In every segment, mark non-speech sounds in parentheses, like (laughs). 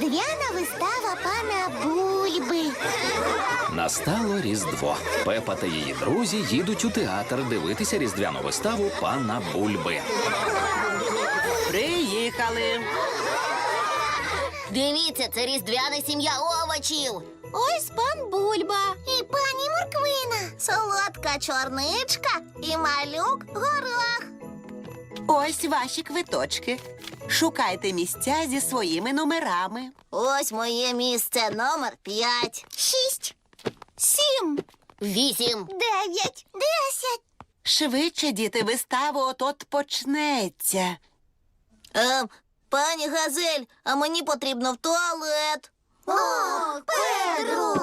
Різдвяна вистава пана Бульби. Настало Різдво. Пепа та її друзі їдуть у театр дивитися різдвяну виставу пана Бульби. Приїхали. Дивіться, це різдвяна сім'я овочів. Ось пан Бульба. І пані Морквина. Солодка чорничка і малюк горох. Ось ваші квиточки. Шукайте місця зі своїми номерами. Ось моє місце номер п'ять. Шість. Сім. Вісім. Дев'ять. Десять. Швидше, діти, вистава от-от почнеться. Ем, пані Газель, а мені потрібно в туалет. О, Педро!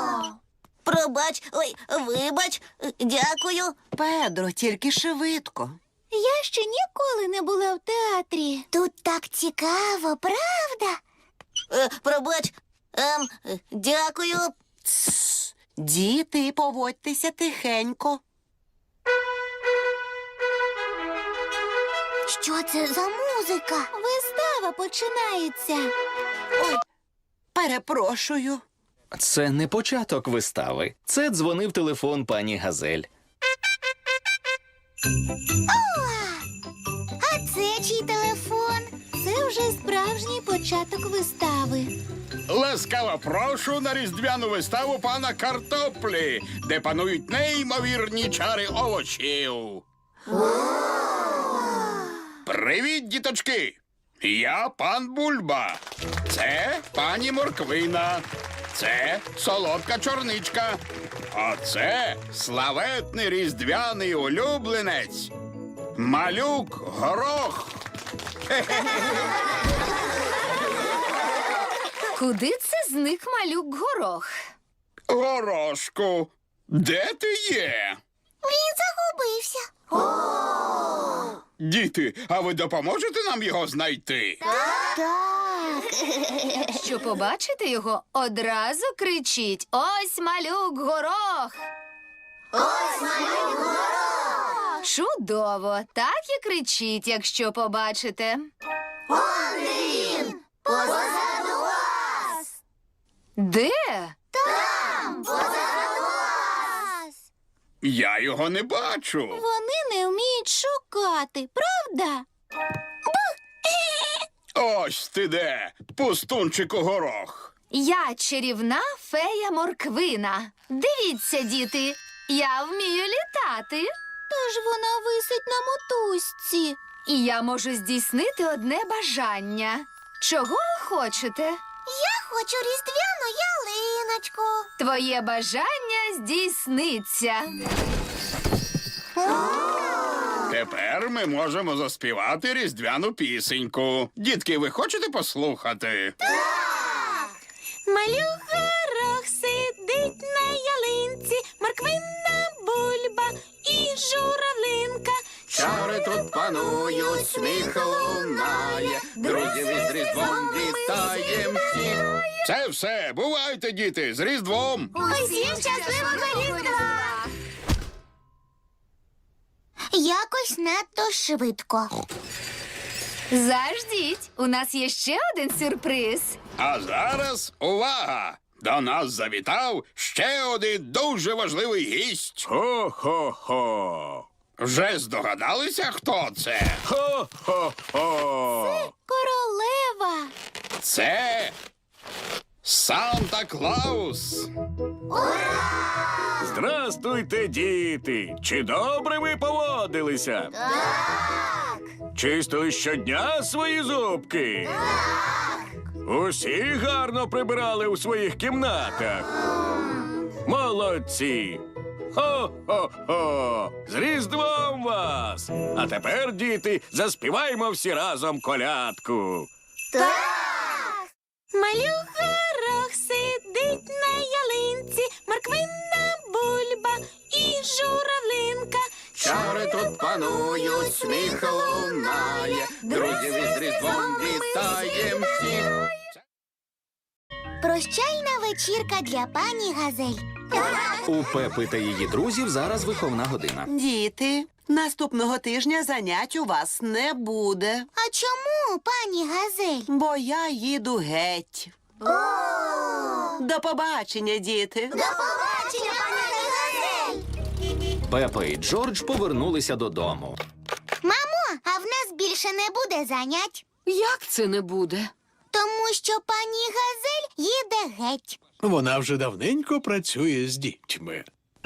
Пробач, ой, вибач, е, дякую. Педро, тільки швидко. Я ще ніколи не була в театрі. Тут так цікаво, правда? Е, пробач, ем, е, дякую. Тсс. Діти, поводьтеся тихенько. Що це за музика? Вистава починається. Ой, перепрошую. Це не початок вистави. Це дзвонив телефон пані Газель. А це чий телефон? Це вже справжній початок вистави. Ласкаво прошу на різдвяну виставу пана картоплі, де панують неймовірні чари овочів. Привіт, діточки! Я пан Бульба. Це пані Морквина. Це солодка чорничка. А це славетний різдвяний улюбленець. Малюк горох. Куди це зник малюк горох? Горошку, де ти є? Він загубився. Діти, а ви допоможете нам його знайти? Так. Щоб побачити його, одразу кричіть: Ось малюк горох! Ось малюк горох. Чудово! Так і кричіть, якщо побачите. Он він. Позаду вас. Де? Там. Позаду вас. Я його не бачу. Вони шукати, правда? Ось ти де, пустунчику горох. Я чарівна фея морквина. Дивіться, діти, я вмію літати. Тож вона висить на мотузці. І я можу здійснити одне бажання. Чого ви хочете? Я хочу різдвяну ялиночку. Твоє бажання здійсниться. Тепер ми можемо заспівати різдвяну пісеньку. Дітки, ви хочете послухати? Малюк горох сидить на ялинці, морквина бульба і журавлинка. Чари тут панують, сміх лунає, друзів із Різдвом вітаєм всіх. Це все, бувайте, діти, з Різдвом. Усім щасливого різдва! Якось надто швидко. Заждіть, у нас є ще один сюрприз. А зараз увага! До нас завітав ще один дуже важливий гість. Хо-хо-хо. Вже здогадалися, хто це? Хо-хо-хо. Королева. Це Санта Клаус. Здрастуйте, діти. Чи добре ви поводилися? Так. Чистили щодня свої зубки? Так! Усі гарно прибирали у своїх кімнатах. Молодці. Хо-хо-хо! З Різдвом вас! А тепер, діти, заспіваємо всі разом колядку. Малюк горох на ялинці, морквина бульба і журавлинка. Чари тут панують, сміх лунає, друзів із Різдвом вітаєм всіх. Прощальна вечірка для пані Газель. У Пепи та її друзів зараз виховна година. Діти, наступного тижня занять у вас не буде, А чому, пані Газель? бо я їду геть. До побачення, діти. До побачення, пані Газель! Пепа і Джордж повернулися додому. Мамо, а в нас більше не буде занять, Як це не буде? тому що пані Газель їде геть. Вона вже давненько працює з дітьми.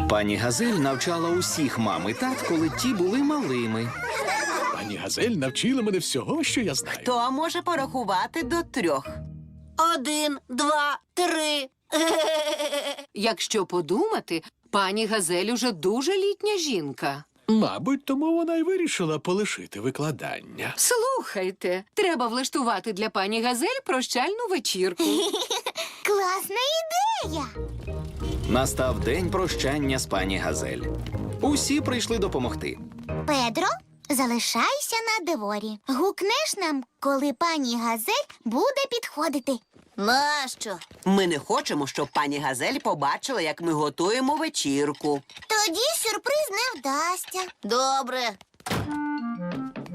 Пані Газель навчала усіх мам і тат, коли ті були малими. Пані Газель навчила мене всього, що я знаю. Хто може порахувати до трьох? Один, два, три. (laughs) Якщо подумати, пані Газель уже дуже літня жінка. Мабуть, тому вона й вирішила полишити викладання. Слухайте, треба влаштувати для пані Газель прощальну вечірку. (laughs) Класна ідея. Настав день прощання з пані Газель. Усі прийшли допомогти. Педро, залишайся на дворі. Гукнеш нам, коли пані Газель буде підходити. Нащо? Ми не хочемо, щоб пані Газель побачила, як ми готуємо вечірку. Тоді сюрприз не вдасться. Добре.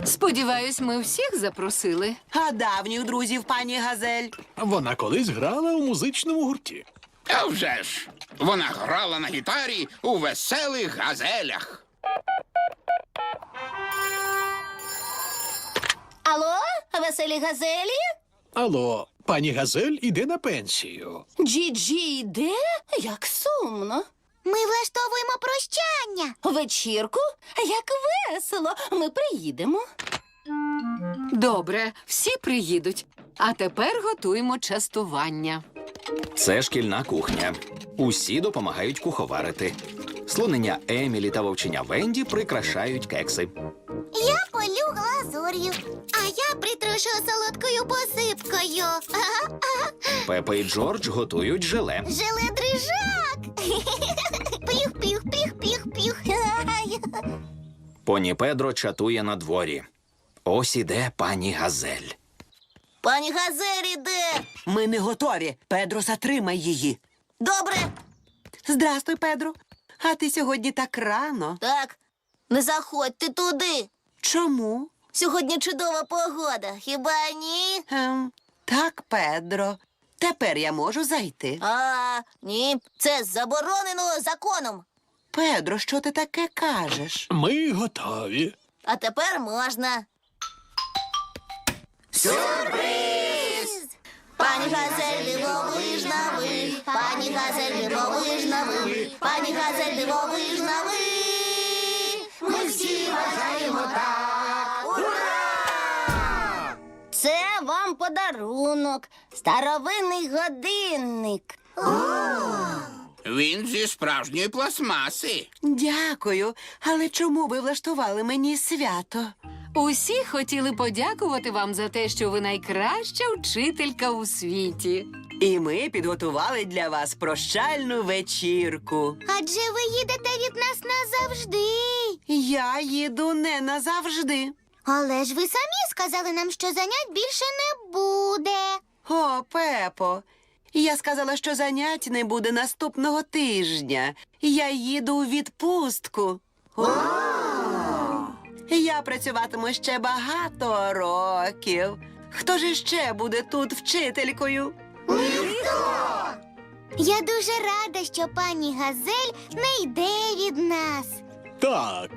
Сподіваюсь, ми всіх запросили. А давніх друзів пані Газель. Вона колись грала у музичному гурті. А вже ж! Вона грала на гітарі у веселих газелях. Алло, веселі газелі? Алло, пані Газель іде на пенсію. Джі-Джі йде? Як сумно. Ми влаштовуємо прощання. Вечірку? Як весело. Ми приїдемо. Добре, всі приїдуть. А тепер готуємо частування. Це шкільна кухня. Усі допомагають куховарити. Слонення Емілі та вовчення Венді прикрашають кекси. Я а я притрушу солодкою посипкою. (laughs) Пепа і Джордж готують желе. Желе дрижак. Піх, піх, піх, піх, піх. Поні Педро чатує на дворі. Ось іде пані Газель. Пані Газель іде. Ми не готові. Педро, затримай її. Добре, Здрастуй, Педро. А ти сьогодні так рано. так. Не заходьте туди. Чому? Сьогодні чудова погода, хіба ні? Ем, так, Педро. Тепер я можу зайти. А, ні, це заборонено законом. Педро, що ти таке кажеш? Ми готові. А тепер можна. Сюрприз! Пані Газель дивовижна ви, пані Газель дивовижна ви, пані Газель дивовижна ви. Ми всі вважаємо подарунок, старовинний годинник. Він зі справжньої пластмаси. Дякую. Але чому ви влаштували мені свято? Усі хотіли подякувати вам за те, що ви найкраща вчителька у світі. І ми підготували для вас прощальну вечірку. Адже ви їдете від нас назавжди. Я їду не назавжди. Але ж ви самі сказали нам, що занять більше не буде. О, Пепо. Я сказала, що занять не буде наступного тижня. Я їду у відпустку. О! Я працюватиму ще багато років. Хто ж іще буде тут вчителькою? Я дуже рада, що пані Газель не йде від нас. Так,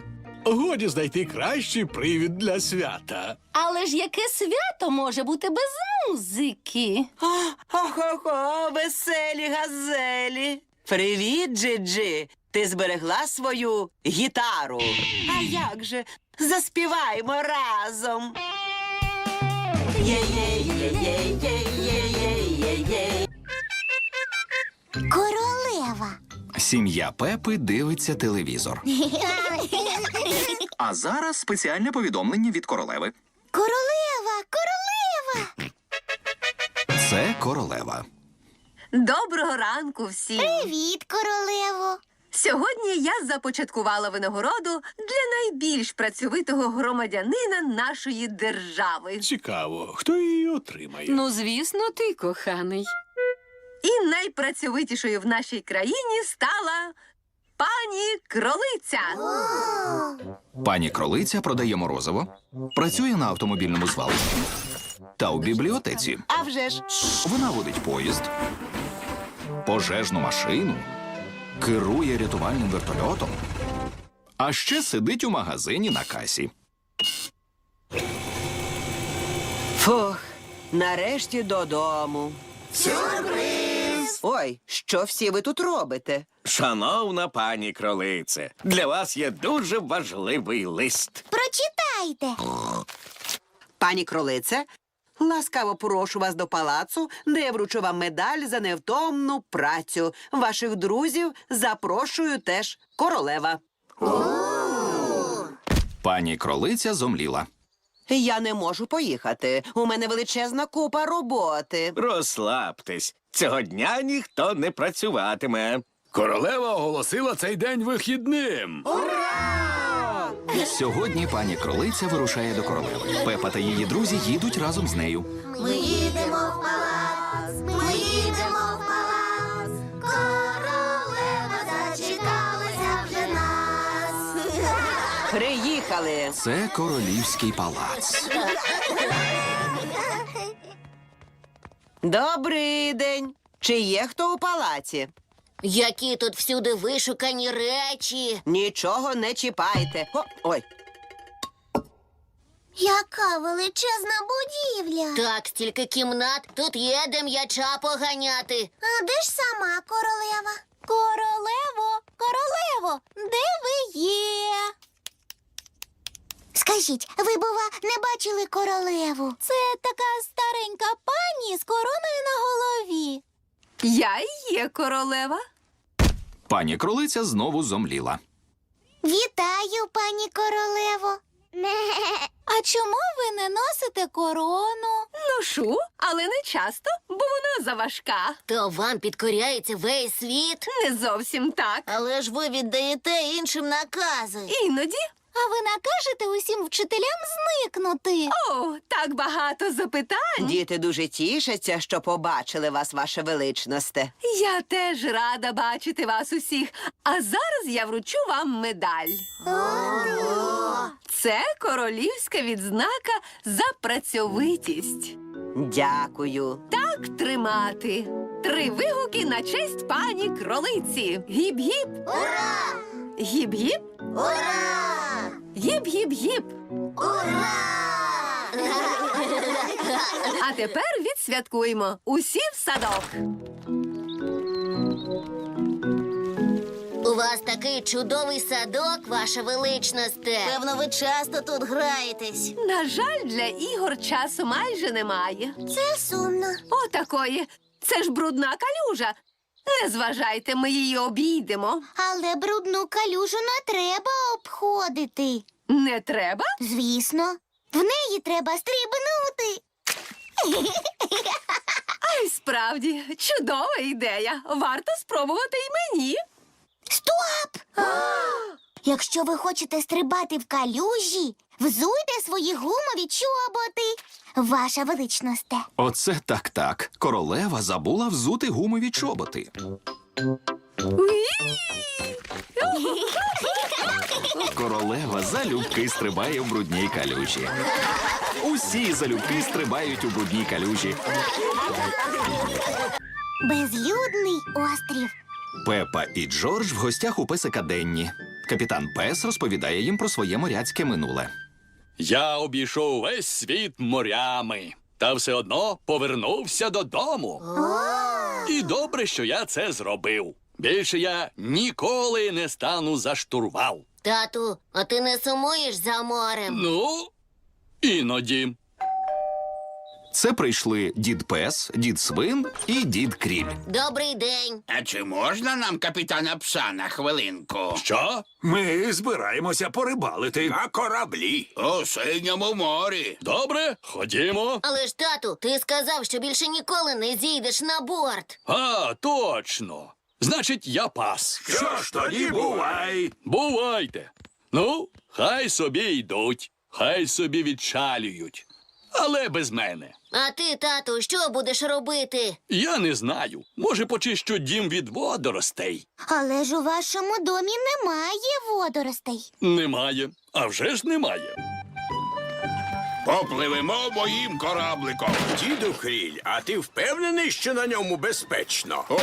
годі знайти кращий привід для свята. Але ж яке свято може бути без музики? Охо-хо, веселі газелі. Привіт, Джиджи. Ти зберегла свою гітару. А як же? Заспіваємо разом. Королева. Сім'я Пепи дивиться телевізор. А зараз спеціальне повідомлення від королеви. Королева, королева. Це королева. Доброго ранку всім! Привіт, королево. Сьогодні я започаткувала винагороду для найбільш працьовитого громадянина нашої держави. Цікаво, хто її отримає. Ну, звісно, ти, коханий. І найпрацьовитішою в нашій країні стала пані кролиця. Пані кролиця продає морозиво, працює на автомобільному звалищі та у бібліотеці. А вже ж Вона водить поїзд, пожежну машину, керує рятувальним вертольотом, а ще сидить у магазині на касі. фух, нарешті додому. Сюрприз! Ой, що всі ви тут робите? Шановна пані кролице, для вас є дуже важливий лист. Прочитайте. Пані кролице, ласкаво прошу вас до палацу, де я вручу вам медаль за невтомну працю. Ваших друзів запрошую теж королева. Пані кролиця зомліла. Я не можу поїхати. У мене величезна купа роботи. Розслабтесь. Цього дня ніхто не працюватиме. Королева оголосила цей день вихідним. Ура! Сьогодні пані кролиця вирушає до королеви. Пепа та її друзі їдуть разом з нею. Ми їдемо в палац, ми Приїхали. Це королівський палац. Добрий день. Чи є хто у палаці? Які тут всюди вишукані речі. Нічого не чіпайте. О, ой, Яка величезна будівля. Так, стільки кімнат, тут є де м'яча поганяти. А де ж сама королева? Королево, королево, де ви є? Скажіть, ви, бува, не бачили королеву? Це така старенька пані з короною на голові. Я і є королева. Пані кролиця знову зомліла. Вітаю, пані королево. (laughs) А чому ви не носите корону? Ношу, але не часто, бо вона заважка. То вам підкоряється весь світ. Не зовсім так. Але ж ви віддаєте іншим накази. Іноді. А ви накажете усім вчителям зникнути. О, так багато запитань. діти дуже тішаться, що побачили вас, ваше величносте. Я теж рада бачити вас усіх. А зараз я вручу вам медаль. Це королівська відзнака за працьовитість. Дякую. Так тримати. Три вигуки на честь пані кролиці. Гіп-гіп. Ура! Гіп-гіп. Ура! Гіп-гіп-гіп. Ура! А тепер відсвяткуємо. Усі в садок. У вас такий чудовий садок, ваша величносте. Певно, ви часто тут граєтесь. На жаль, для ігор часу майже немає. Це сумно. Отакої. Це ж брудна калюжа. Не зважайте, ми її обійдемо. Але брудну калюжу не треба обходити. Не треба? Звісно, в неї треба стрибнути. А й справді, чудова ідея. Варто спробувати й мені. Стоп! Якщо ви хочете стрибати в калюжі, взуйте свої гумові чоботи. Ваша величносте. Оце так так. Королева забула взути гумові чоботи. Королева залюбки стрибає в брудній калюжі. Усі залюбки стрибають у брудній калюжі. Безлюдний острів. Пепа і Джордж в гостях у песика Денні. Капітан Пес розповідає їм про своє моряцьке минуле. Я обійшов весь світ морями, та все одно повернувся додому. І добре, що я це зробив. Більше я ніколи не стану за штурвал. Тату, а ти не сумуєш за морем? Ну, іноді. Це прийшли дід Пес, дід Свин і дід Кріль. Добрий день. А чи можна нам капітана пса на хвилинку? Що? Ми збираємося порибалити. На кораблі у синьому морі. Добре, ходімо. Але ж, тату, ти сказав, що більше ніколи не зійдеш на борт. А, точно. Значить, я пас. Що ж тоді бувай? Бувайте. Ну, хай собі йдуть, хай собі відчалюють. Але без мене. А ти, тату, що будеш робити? Я не знаю. Може, почищу дім від водоростей. Але ж у вашому домі немає водоростей. Немає. А вже ж немає. Попливемо моїм корабликом. Діду Кріль, а ти впевнений, що на ньому безпечно? О,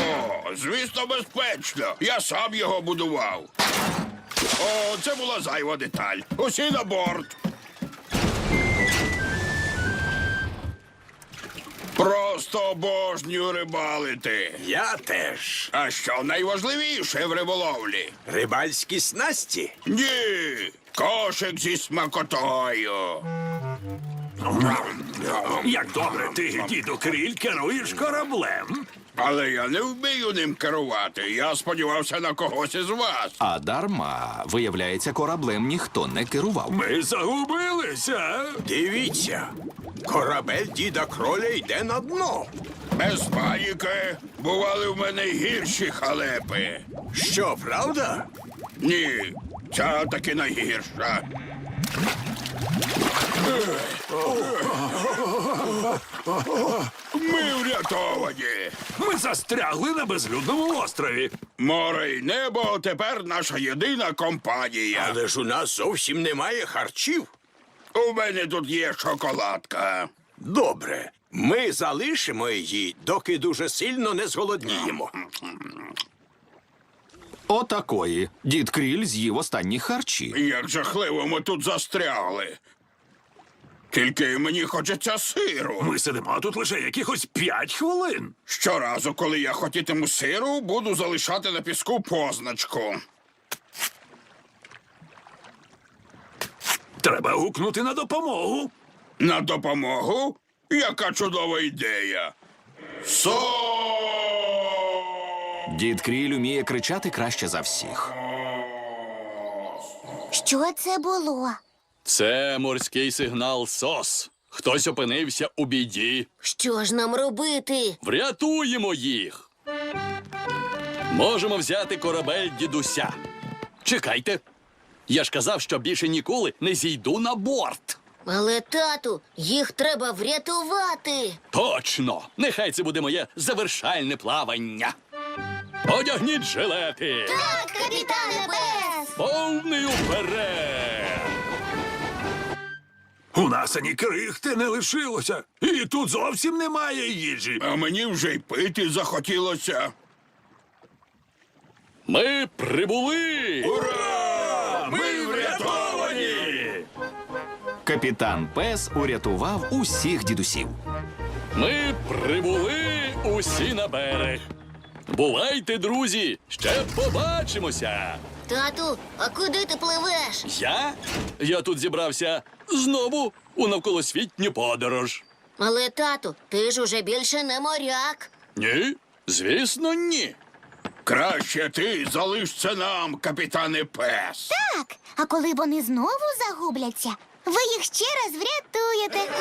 звісно, безпечно. Я сам його будував. О, це була зайва деталь. Усі на борт. Просто обожнюю рибалити. Я теж. А що найважливіше в риболовлі? Рибальські снасті. Ні, кошик зі смакотою. Як добре ти, діду Кріль, керуєш кораблем. Але я не вмію ним керувати. Я сподівався на когось із вас. А дарма, виявляється, кораблем ніхто не керував. Ми загубилися. Дивіться, корабель діда кроля йде на дно. Без паніки бували в мене гірші халепи. Що, правда? Ні, ця таки найгірша. Ми врятовані. Ми застрягли на безлюдному острові. Море й небо тепер наша єдина компанія. Але ж у нас зовсім немає харчів. У мене тут є шоколадка. Добре, ми залишимо її, доки дуже сильно не зголодніємо. Отакої. Дід Кріль з'їв останні харчі. Як жахливо ми тут застрягли. Тільки мені хочеться сиру. Ми сидимо тут лише якихось п'ять хвилин. Щоразу, коли я хотітиму сиру, буду залишати на піску позначку. Треба гукнути на допомогу. На допомогу? Яка чудова ідея. Со! Дід Кріль уміє кричати краще за всіх. Що це було? Це морський сигнал СОС. Хтось опинився у біді. Що ж нам робити? Врятуємо їх. Можемо взяти корабель дідуся. Чекайте. Я ж казав, що більше ніколи не зійду на борт. Але, тату, їх треба врятувати. Точно! Нехай це буде моє завершальне плавання. Одягніть жилети! Так, капітане Пес! Повний уперед! У нас ані крихти не лишилося. І тут зовсім немає їжі. А мені вже й пити захотілося. Ми прибули! Ура! Капітан Пес урятував усіх дідусів. Ми прибули усі на берег. Бувайте, друзі! Ще побачимося! Тату, а куди ти пливеш? Я? Я тут зібрався знову у навколосвітню подорож. Але, тату, ти ж уже більше не моряк. Ні, звісно, ні. Краще ти залиш це нам, капітане Пес. Так, а коли вони знову загубляться, ви їх ще раз врятуєте.